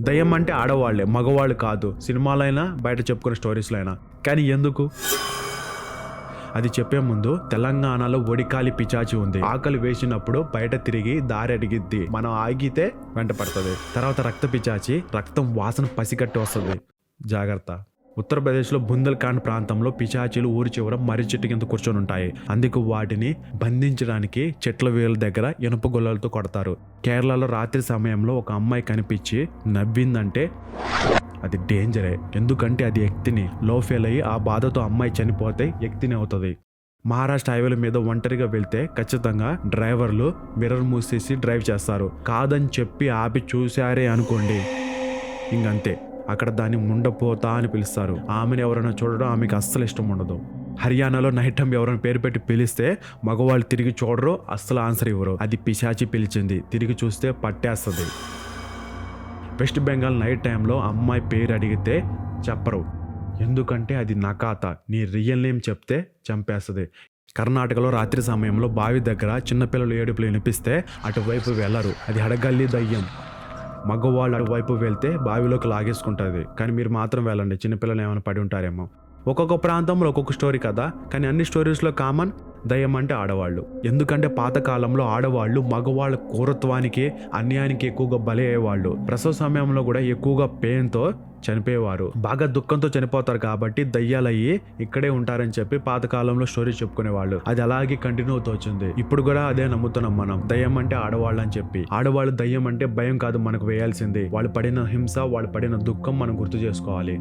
దయ్యం అంటే ఆడవాళ్ళే మగవాళ్ళు కాదు. సినిమాలైనా బయట చెప్పుకునే స్టోరీస్లో అయినా కానీ ఎందుకు? అది చెప్పే ముందు తెలంగాణలో ఒడికాలి పిచాచి ఉంది. ఆకలి వేసినప్పుడు బయట తిరిగి దారి అడిగిద్ది మనం ఆగితే వెంట పడుతుంది తర్వాత రక్త పిచాచి రక్తం వాసన పసిగట్టి వస్తుంది. జాగ్రత్త. ఉత్తరప్రదేశ్లో బుందల్ఖండ్ ప్రాంతంలో పిచాచీలు ఊరి చివర మర్రి చెట్టు కింద కూర్చొని ఉంటాయి. అందుకు వాటిని బంధించడానికి చెట్ల వేల దగ్గర ఇనుప గొల్లలతో కొడతారు. కేరళలో రాత్రి సమయంలో ఒక అమ్మాయి కనిపించి నవ్విందంటే అది డేంజరే. ఎందుకంటే అది ఎక్తిని లో ఫెయిల్ అయ్యి ఆ బాధతో అమ్మాయి చనిపోతే ఎక్తిని అవుతుంది. మహారాష్ట్ర హైవేల మీద ఒంటరిగా వెళ్తే ఖచ్చితంగా డ్రైవర్లు మిర్రర్ మూసేసి డ్రైవ్ చేస్తారు. కాదని చెప్పి ఆపి చూశారే అనుకోండి. ఇంకంతే. అక్కడ దాన్ని ముండపోతా అని పిలుస్తారు. ఆమెను ఎవరైనా చూడడం ఆమెకు అస్సలు ఇష్టం ఉండదు. హర్యానాలో నైట్ టైం ఎవరైనా పేరు పెట్టి పిలిస్తే మగవాళ్ళు తిరిగి చూడరు అస్సలు ఆన్సర్ ఇవ్వరు. అది పిశాచి పిలిచింది. తిరిగి చూస్తే పట్టేస్తుంది. వెస్ట్ బెంగాల్ నైట్ టైంలో అమ్మాయి పేరు అడిగితే చెప్పరు. ఎందుకంటే అది నకాత నీ రియల్ నేమ్ చెప్తే చంపేస్తుంది. కర్ణాటకలో రాత్రి సమయంలో బావి దగ్గర చిన్నపిల్లలు ఏడుపులు వినిపిస్తే అటువైపు వెళ్ళరు. అది హడగల్లి దయ్యం. మగవాళ్ళు అటువైపు వెళ్తే బావిలోకి లాగేసుకుంటుంది. కానీ మీరు మాత్రం వెళ్ళండి. చిన్నపిల్లలు ఏమైనా పడి ఉంటారేమో. ఒక్కొక్క ప్రాంతంలో ఒక్కొక్క స్టోరీ కదా. కానీ అన్ని స్టోరీస్లో కామన్ దయ్యం అంటే ఆడవాళ్ళు. ఎందుకంటే పాతకాలంలో ఆడవాళ్ళు మగవాళ్ళ క్రూరత్వానికి అన్యాయానికి ఎక్కువగా బలి అయ్యేవాళ్ళు. ప్రసవ సమయంలో కూడా ఎక్కువగా పెయిన్తో చనిపోయేవారు. బాగా దుఃఖంతో చనిపోతారు కాబట్టి దయ్యాలయ్యి ఇక్కడే ఉంటారని చెప్పి పాతకాలంలో స్టోరీ చెప్పుకునేవాళ్ళు. అది అలాగే కంటిన్యూ అవుతూ వచ్చింది. ఇప్పుడు కూడా అదే నమ్ముతున్నాం మనం. దయ్యం అంటే ఆడవాళ్ళు అని చెప్పి. ఆడవాళ్ళు దయ్యం అంటే భయం కాదు మనకు వేయాల్సింది. వాళ్ళు పడిన హింస వాళ్ళు పడిన దుఃఖం మనం గుర్తు చేసుకోవాలి.